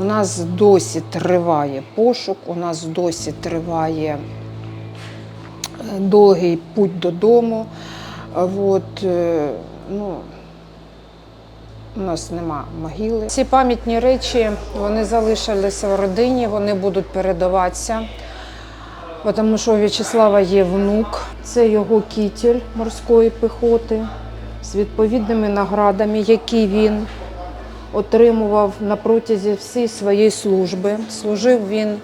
У нас досі триває пошук, у нас досі триває е, довгий путь додому. От, е, ну, у нас нема могили. Ці пам'ятні речі вони залишилися в родині, вони будуть передаватися. Тому що у В'ячеслава є внук, це його кітель морської піхоти з відповідними наградами, які він отримував на протязі всієї своєї служби. Служив він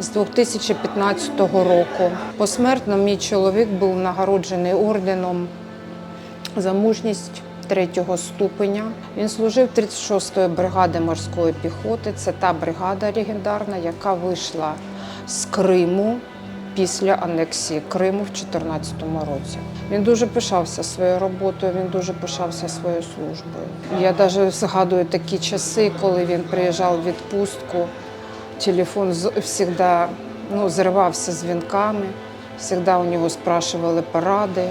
з 2015 року. Посмертно мій чоловік був нагороджений орденом за мужність третього ступеня. Він служив 36-ї бригади морської піхоти. Це та бригада легендарна, яка вийшла з Криму після анексії Криму в 2014 році. Він дуже пишався своєю роботою, він дуже пишався своєю службою. Я навіть згадую такі часи, коли він приїжджав в відпустку. Телефон завжди ну, зривався дзвінками, завжди у нього спрашували поради.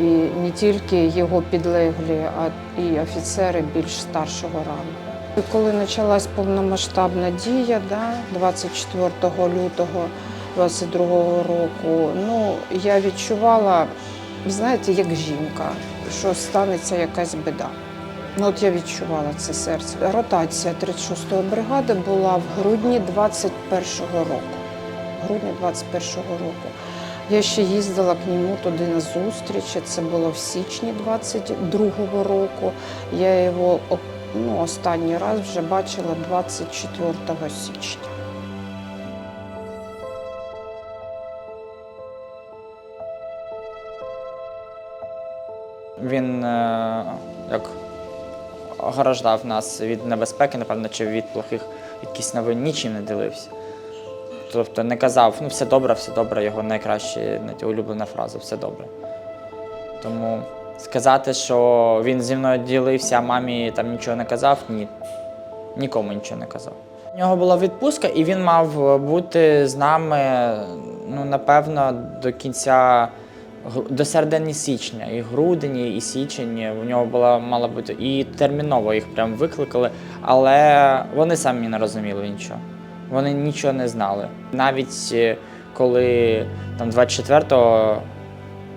І не тільки його підлеглі, а і офіцери більш старшого рангу. І коли почалась повномасштабна дія, да, 24 лютого 22 року, ну я відчувала, знаєте, як жінка, що станеться якась біда. Ну, от я відчувала це серце. Ротація 36-ї бригади була в грудні 21-го року. Грудні 21-го року. Я ще їздила к ньому туди на зустрічі. Це було в січні 22-го року. Я його ну, останній раз вже бачила 24 січня. Він е, як ограждав нас від небезпеки, напевно, чи від плохих якихось новин, нічим не ділився. Тобто не казав, ну все добре, все добре, його найкраща улюблена фраза все добре. Тому сказати, що він зі мною ділився, а мамі там нічого не казав, ні. Нікому нічого не казав. У нього була відпустка, і він мав бути з нами, ну, напевно, до кінця до середини січня, і грудень, і січень. У нього була мала бути і терміново їх прям викликали, але вони самі не розуміли нічого. Вони нічого не знали. Навіть е, коли там 24-го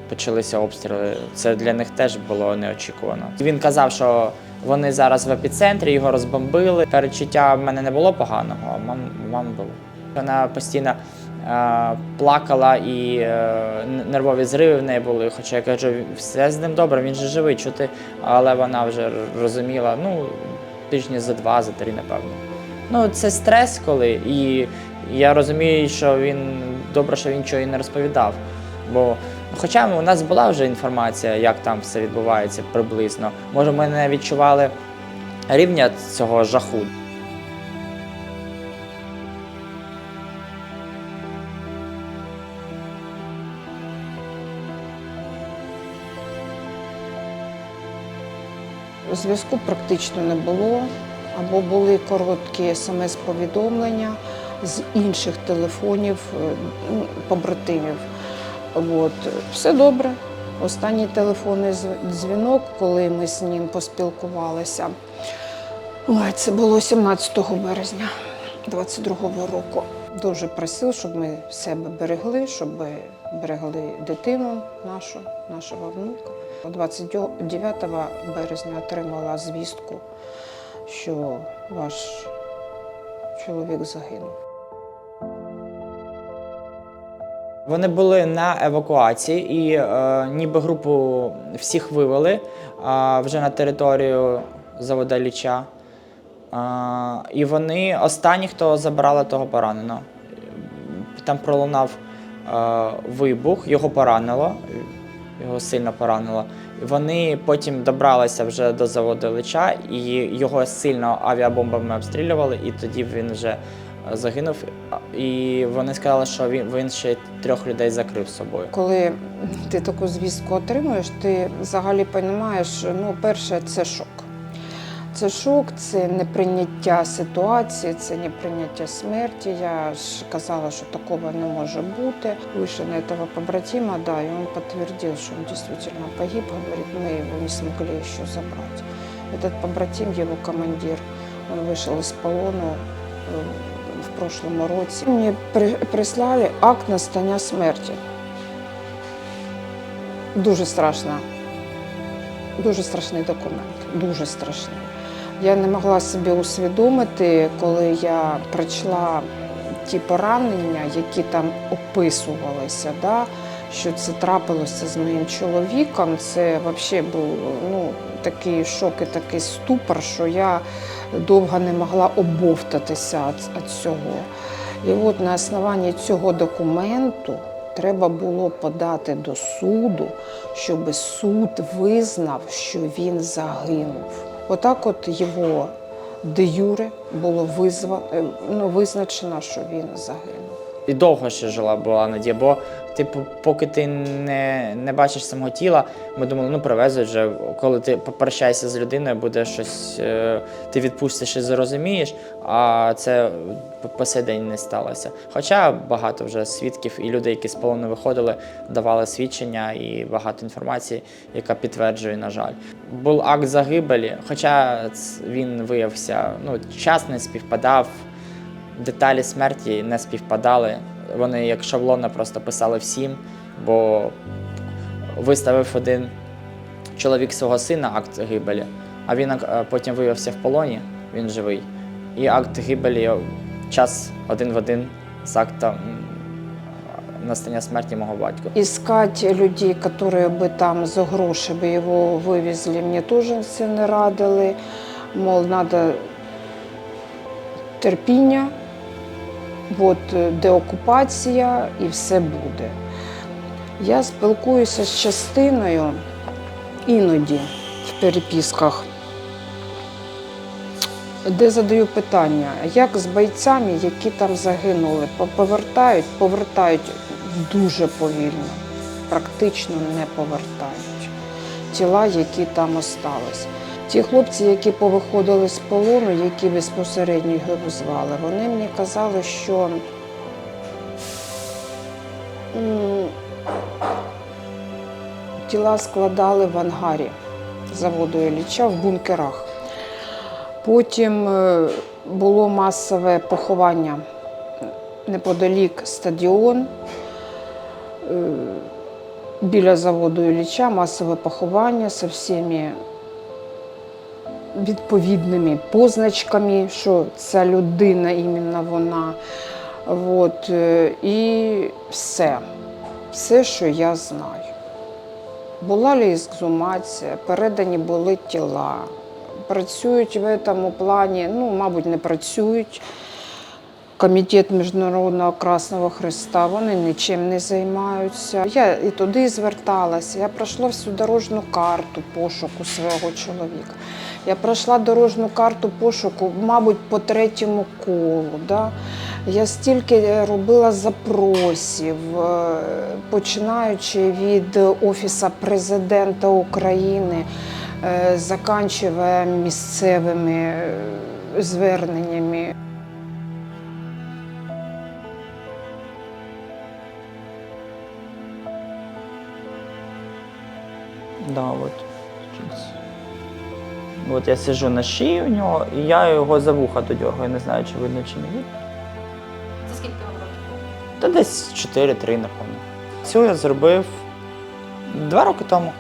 почалися обстріли, це для них теж було неочікувано. Він казав, що вони зараз в епіцентрі, його розбомбили. Перечуття в мене не було поганого, а мам, мам було. Вона постійно плакала і е, нервові зриви в неї були. Хоча я кажу, все з ним добре, він же живий, чути. Але вона вже розуміла, ну, тижні за два, за три, напевно. Ну, це стрес, коли. І я розумію, що він добре, що він нічого і не розповідав. Бо Хоча у нас була вже інформація, як там все відбувається приблизно. Може, ми не відчували рівня цього жаху. Зв'язку практично не було, або були короткі смс-повідомлення з інших телефонів е, ну, побратимів. От. Все добре. Останній телефонний дзвінок, коли ми з ним поспілкувалися, ой, це було 17 березня 22-го року. Дуже просив, щоб ми себе берегли, щоб берегли дитину нашу, нашого внука. 29 березня отримала звістку, що ваш чоловік загинув. Вони були на евакуації і е, ніби групу всіх вивели е, вже на територію завода Ліча. Е, і вони останні, хто забрали того пораненого. Там пролунав вибух, його поранило, його сильно поранило. Вони потім добралися вже до заводу Лича, і його сильно авіабомбами обстрілювали, і тоді він вже е, загинув. І вони сказали, що він, він ще трьох людей закрив собою. Коли ти таку звістку отримуєш, ти взагалі розумієш, ну, перше, це шок. Це шок, це неприйняття ситуації, це неприйняття смерті. Я ж казала, що такого не може бути. Вышли на этого побратима, да, и он подтвердил, что он действительно погиб. Говорит, мы его не смогли еще забрать. Этот побратим, его командир, Він вийшов з полону е, в прошлому році. Мені при- прислали акт настання смерті. Дуже страшно. Дуже страшний документ. Дуже страшний. Я не могла собі усвідомити, коли я прочла ті поранення, які там описувалися, да, що це трапилося з моїм чоловіком. Це взагалі був ну, такий шок і такий ступор, що я довго не могла обовтатися від цього. І от на основанні цього документу треба було подати до суду, щоб суд визнав, що він загинув. Отак от його де юре було визва, е, ну, визначено, що він загинув. І довго ще жила була надія, бо типу, поки ти не, не бачиш самого тіла, ми думали, ну привезуть вже, коли ти попрощаєшся з людиною, буде щось, е, ти відпустиш і зрозумієш, а це по- сей день не сталося. Хоча багато вже свідків і людей, які з полону виходили, давали свідчення і багато інформації, яка підтверджує, на жаль. Був акт загибелі, хоча він виявився, ну, час не співпадав, деталі смерті не співпадали. Вони як шаблонно просто писали всім, бо виставив один чоловік свого сина акт загибелі, а він е, потім виявився в полоні, він живий. І акт гибелі час один в один з актом настання смерті мого батька. Искать людей, которые бы там за гроші би його вивезли, мені теж це не радили. Мол, треба терпіння, от е, деокупація і все буде. Я спілкуюся з частиною іноді в переписках, де задаю питання, як з бойцями, які там загинули, повертають, повертають дуже повільно, практично не повертають тіла, які там остались. Ті хлопці, які повиходили з полону, які безпосередньо його звали, вони мені казали, що тіла складали в ангарі заводу Ілліча в бункерах. Потім е, було масове поховання неподалік стадіон. Е, Біля заводу Ілліча масове поховання з всіми відповідними позначками, що ця людина іменно вона. От, е, і все. Все, що я знаю. Була ли ексгумація, передані були тіла. Працюють в цьому плані, ну, мабуть, не працюють. Комітет Міжнародного Красного Христа, вони нічим не займаються. Я і туди зверталася. Я пройшла всю дорожню карту пошуку свого чоловіка. Я пройшла дорожню карту пошуку, мабуть, по третьому колу. Да? Я стільки робила запросів, е, починаючи від Офісу президента України, е, місцевими е, зверненнями. Да, от. От я сижу на шиї у нього, і я його за вуха додергаю, не знаю, чи видно, чи не видно. Це скільки вам років? Та десь 4-3, напевно. Цю я зробив два роки тому.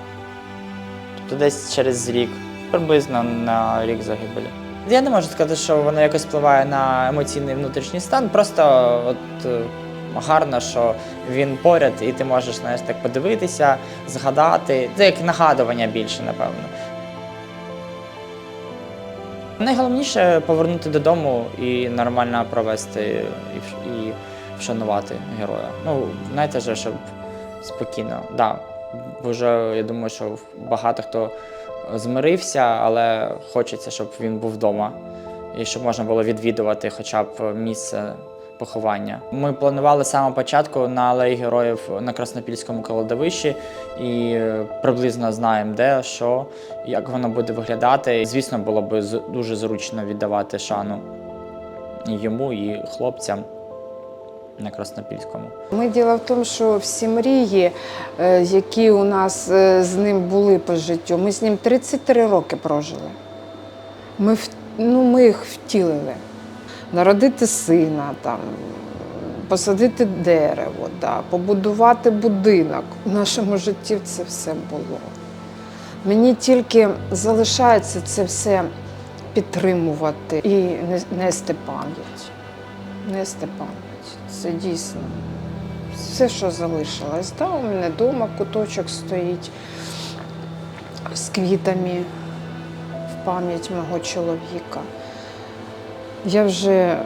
Тобто десь через рік, приблизно на рік загибелі. Я не можу сказати, що воно якось впливає на емоційний внутрішній стан. Просто от е, гарно, що він поряд, і ти можеш знаєш, так подивитися, згадати. Це як нагадування більше, напевно. Найголовніше повернути додому і нормально провести і, вшанувати героя. Ну, знаєте же, щоб спокійно. Да, вже я думаю, що багато хто змирився, але хочеться, щоб він був вдома і щоб можна було відвідувати хоча б місце поховання. Ми планували з початку на алеї героїв на Краснопільському кладовищі і е, приблизно знаємо, де, що, як воно буде виглядати. Звісно, було б дуже зручно віддавати шану йому, і хлопцям на Краснопільському. Ми діло в тому, що всі мрії, е, які у нас е, з ним були по життю, ми з ним 33 роки прожили. Ми ну, ми їх втілили. Народити сина, там, посадити дерево, да, побудувати будинок. В нашому житті це все було. Мені тільки залишається це все підтримувати і нести пам'ять. Нести пам'ять. Це дійсно все, що залишилось. Да, у мене вдома куточок стоїть з квітами в пам'ять мого чоловіка. Я вже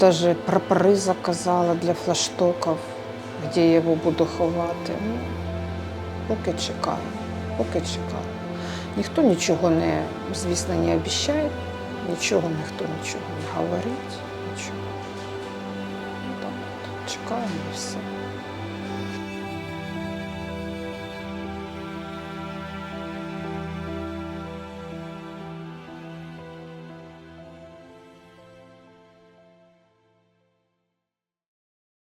навіть прапори заказала для флаштоків, де я його буду ховати. Ну, поки чекаю, поки чекаю. Ніхто нічого не, звісно, не обіцяє, нічого ніхто нічого не говорить, нічого. Ну, Так, чекаємо і все.